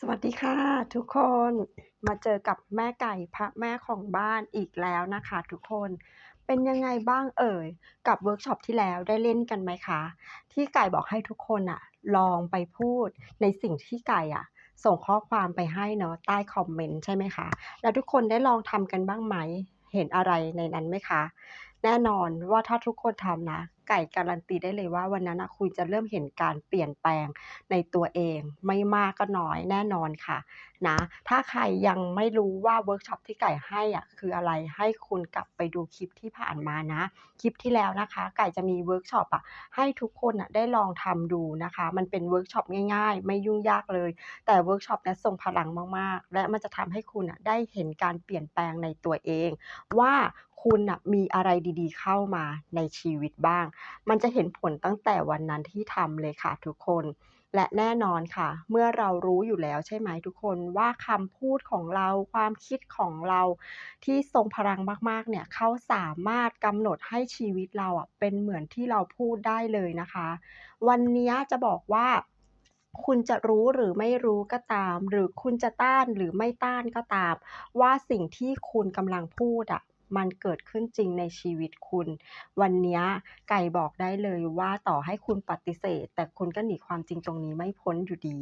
สวัสดีค่ะ ทุกคนมาเจอกับแม่ไก่พระแม่ของบ้านอีกแล้วนะคะ ทุกคนเป็นยังไงบ้างเอ่ย กับเวิร์กช็อปที่แล้วได้เล่นกันไหมคะ ที่ไก่บอกให้ทุกคนอะลองไปพูดในสิ่งที่ไก่อะส่งข้อความไปให้เนาะใต้คอมเมนต์ใช่ไหมคะ แล้วทุกคนได้ลองทำกันบ้างไหม เห็นอะไรในนั้นไหมคะ แน่นอนว่าถ้าทุกคนทำนะ ไก่การันตีได้เลยว่าวันนั้นนะคุณจะเริ่มเห็นการเปลี่ยนแปลงในตัวเอง ไม่มากก็น้อยแน่นอนค่ะนะถ้าใครยังไม่รู้ว่าเวิร์กช็อปที่ไก่ให้อะคืออะไรให้คุณกลับไปดูคลิปที่ผ่านมานะ คลิปที่แล้วนะคะ ไก่จะมีเวิร์กช็อปอะให้ทุกคนอะได้ลองทำดูนะคะ มันเป็นเวิร์กช็อปง่าย ๆ ไม่ยุ่งยากเลย แต่เวิร์กช็อปนี้ทรงพลังมากๆ และมันจะทำให้คุณอะได้เห็นการเปลี่ยนแปลงในตัวเอง ว่าคุณน่ะมีอะไรดีๆ เข้ามาในชีวิตบ้างมันจะเห็นผลตั้งแต่วันนั้นที่ทำเลยค่ะทุกคน และแน่นอนค่ะ เมื่อเรารู้อยู่แล้วใช่ไหมทุกคนว่าคำพูดของเราความคิดของเราที่ทรงพลังมากๆเนี่ยเขาสามารถกำหนดให้ชีวิตเราอะเป็นเหมือนที่เราพูดได้เลยนะคะ วันนี้จะบอกว่าคุณจะรู้หรือไม่รู้ก็ตาม หรือคุณจะต้านหรือไม่ต้านก็ตาม ว่าสิ่งที่คุณกำลังพูดอะ มันเกิดขึ้นจริงในชีวิตคุณ วันนี้ไก่บอกได้เลยว่าต่อให้คุณปฏิเสธ แต่คุณก็หนีความจริงตรงนี้ไม่พ้นอยู่ดี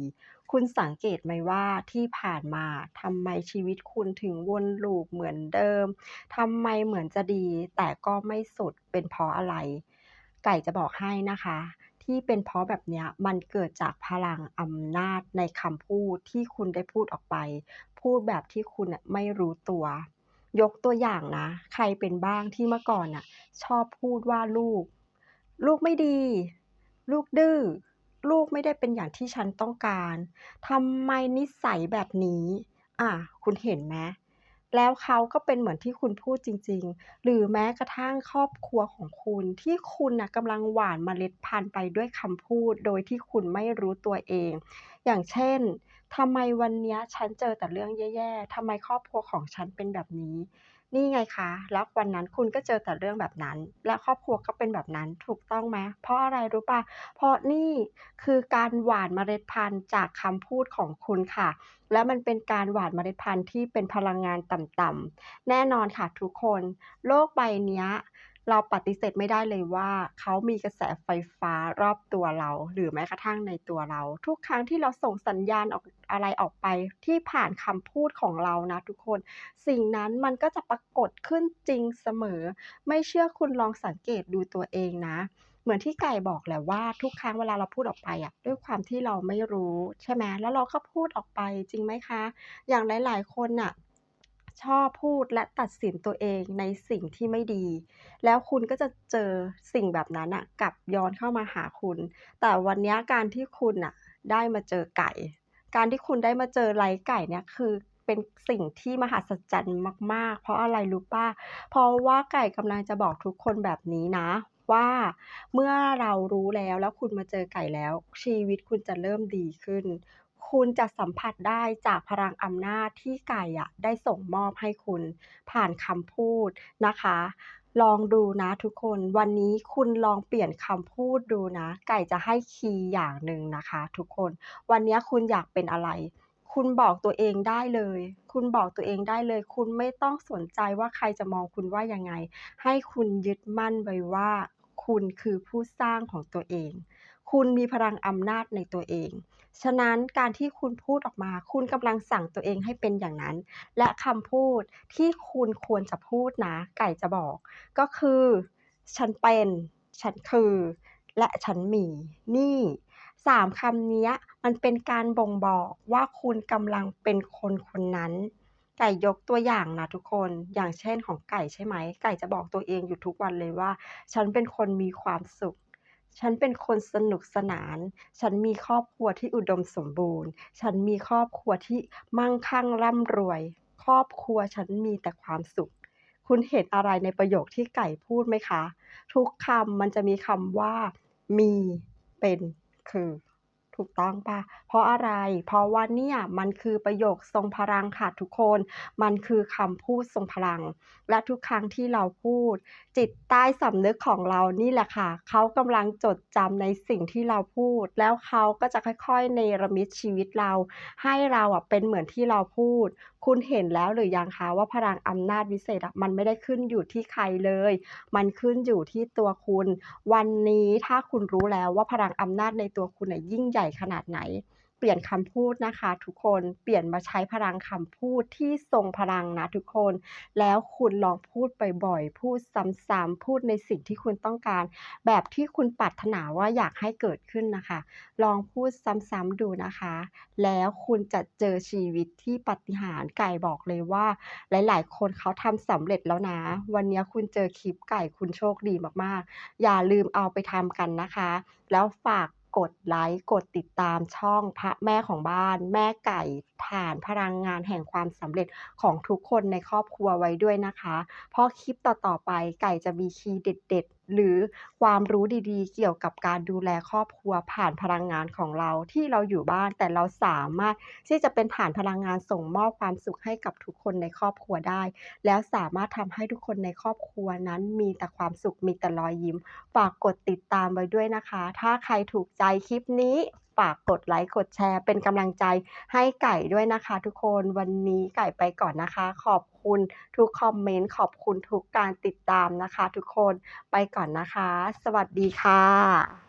คุณสังเกตไหมว่าที่ผ่านมาทำไมชีวิตคุณถึงวนลูปเหมือนเดิมทำไมเหมือนจะดี แต่ก็ไม่สุดเป็นเพราะอะไร ไก่จะบอกให้นะคะที่เป็นเพราะแบบนี้มันเกิดจากพลังอำนาจในคำพูดที่คุณได้พูดออกไป พูดแบบที่คุณไม่รู้ตัว ยกตัวอย่างนะ ใครเป็นบ้างที่เมื่อก่อนน่ะ ชอบพูดว่าลูก ลูกไม่ดี ลูกดื้อลูกไม่ได้เป็นอย่างที่ฉันต้องการทำไมนิสัยแบบนี้ อะ คุณเห็นไหม แล้วเขาก็เป็นเหมือนที่คุณพูดจริง ๆ หรือแม้กระทั่งครอบครัวของคุณ ที่คุณน่ะกำลังหว่านเมล็ดพันธุ์ไปด้วยคำพูด โดยที่คุณไม่รู้ตัวเอง อย่างเช่นทำไมวันเนี้ยฉันเจอแต่เรื่องแย่ๆทำไมครอบครัวของฉันเป็นแบบนี้ นี่ไงคะ แล้ววันนั้นคุณก็เจอแต่เรื่องแบบนั้น และครอบครัวก็เป็นแบบนั้นถูกต้องไหมเพราะอะไรรู้ปล่าเพราะนี่คือการหว่านเมล็ดพันธุ์จากคำพูดของคุณค่ะ และมันเป็นการหว่านเมล็ดพันธุ์ที่เป็นพลังงานต่ำๆแน่นอนค่ะทุกคน โลกใบนี้ เราปฏิเสธไม่ได้เลยว่า เขามีกระแสไฟฟ้ารอบตัวเรา หรือแม้กระทั่งในตัวเรา ทุกครั้งที่เราส่งสัญญาณออกอะไรออกไปที่ผ่านคำพูดของเรานะทุกคน สิ่งนั้นมันก็จะปรากฏขึ้นจริงเสมอ ไม่เชื่อคุณลองสังเกตดูตัวเองนะเหมือนที่ไก่บอกแหละว่าทุกครั้งเวลาเราพูดออกไปอะด้วยความที่เราไม่รู้ใช่ไหมแล้วเราก็พูดออกไปจริงไหมคะ อย่างหลาย ๆ คนน่ะ ชอบพูดและตัดสินตัวเองในสิ่งที่ไม่ดี แล้วคุณก็จะเจอสิ่งแบบนั้นน่ะกลับย้อนเข้ามาหาคุณ แต่วันนี้การที่คุณน่ะได้มาเจอไก่ การที่คุณได้มาเจอไลฟ์ไก่เนี่ยคือเป็นสิ่งที่มหัศจรรย์มาก ๆ เพราะอะไรรู้ปล่าเพราะว่าไก่กำลังจะบอกทุกคนแบบนี้นะ ว่าเมื่อเรารู้แล้วแล้วคุณมาเจอไก่แล้ว ชีวิตคุณจะเริ่มดีขึ้น คุณจะสัมผัสได้จากพลังอำนาจที่ไก่อะได้ส่งมอบให้คุณ ผ่านคำพูดนะคะ ลองดูนะทุกคน วันนี้คุณลองเปลี่ยนคำพูดดูนะ ไก่จะให้คีย์อย่างหนึ่งนะคะ ทุกคน วันนี้คุณอยากเป็นอะไรคุณบอกตัวเองได้เลย คุณบอกตัวเองได้เลย คุณไม่ต้องสนใจว่าใครจะมองคุณว่ายังไง ให้คุณยึดมั่นไว้ว่า คุณคือผู้สร้างของตัวเอง คุณมีพลังอำนาจในตัวเอง ฉะนั้นการที่คุณพูดออกมา คุณกำลังสั่งตัวเองให้เป็นอย่างนั้น และคำพูดที่คุณควรจะพูดนะ ไก่จะบอก ก็คือ ฉันเป็น ฉันคือ และฉันมี นี่3คำนี้มันเป็นการบ่งบอกว่าคุณกำลังเป็นคนคนนั้น ไก่ยกตัวอย่างนะทุกคนอย่างเช่นของไก่ใช่ไหม ไก่จะบอกตัวเองอยู่ทุกวันเลยว่า ฉันเป็นคนมีความสุข ฉันเป็นคนสนุกสนาน ฉันมีครอบครัวที่อุดมสมบูรณ์ ฉันมีครอบครัวที่มั่งคั่งร่ำรวย ครอบครัวฉันมีแต่ความสุข คุณเห็นอะไรในประโยคที่ไก่พูดไหมคะ ทุกคำมันจะมีคำว่า มี เป็น คือ ถูกต้องปล่าเพราะอะไร เพราะว่าเนี่ยมันคือประโยคทรงพลังค่ะทุกคน มันคือคำพูดทรงพลัง และทุกครั้งที่เราพูด จิตใต้สำนึกของเรานี่แหละค่ะ เขากำลังจดจำในสิ่งที่เราพูด แล้วเขาก็จะค่อยๆ เนรมิตชีวิตเรา ให้เราอะเป็นเหมือนที่เราพูด คุณเห็นแล้วหรือยังคะว่าพลังอำนาจวิเศษอะมันไม่ได้ขึ้นอยู่ที่ใครเลย มันขึ้นอยู่ที่ตัวคุณ วันนี้ถ้าคุณรู้แล้วว่าพลังอำนาจในตัวคุณน่ะยิ่งใหญ่ขนาดไหน เปลี่ยนคำพูดนะคะ ทุกคนเปลี่ยนมาใช้พลังคำพูดที่ทรงพลังนะทุกคน แล้วคุณลองพูดบ่อยๆพูดซ้ำๆพูดในสิ่งที่คุณต้องการ แบบที่คุณปรารถนาว่าอยากให้เกิดขึ้นนะคะ ลองพูดซ้ำๆดูนะคะ แล้วคุณจะเจอชีวิตที่ปฏิหารไก่บอกเลยว่า หลายๆ คนเขาทำสำเร็จแล้วนะ วันนี้คุณเจอคลิปไก่คุณโชคดีมากๆ อย่าลืมเอาไปทำกันนะคะ แล้วฝาก กดไลค์กดติดตามช่องพระแม่ของบ้าน แม่ไก่ฐานพลังงานแห่งความสำเร็จของทุกคนในครอบครัวไว้ด้วยนะคะ เพราะคลิปต่อๆไปไก่จะมีคีย์เด็ด ๆ หรือความรู้ดีๆ เกี่ยวกับการดูแลครอบครัวผ่านพลังงานของเราที่เราอยู่บ้านแต่เราสามารถที่จะเป็นฐานพลังงานส่งมอบความสุขให้กับทุกคนในครอบครัวได้ แล้วสามารถทำให้ทุกคนในครอบครัวนั้นมีแต่ความสุขมีแต่รอยยิ้ม ฝากกดติดตามไว้ด้วยนะคะ ถ้าใครถูกใจคลิปนี้ ฝากกดไลค์กดแชร์ เป็นกำลังใจให้ไก่ด้วยนะคะ ทุกคนวันนี้ไก่ไปก่อนนะคะ ขอบคุณทุกคอมเมนต์ขอบคุณทุกการติดตามนะคะ ทุกคนไปก่อนนะคะ สวัสดีค่ะ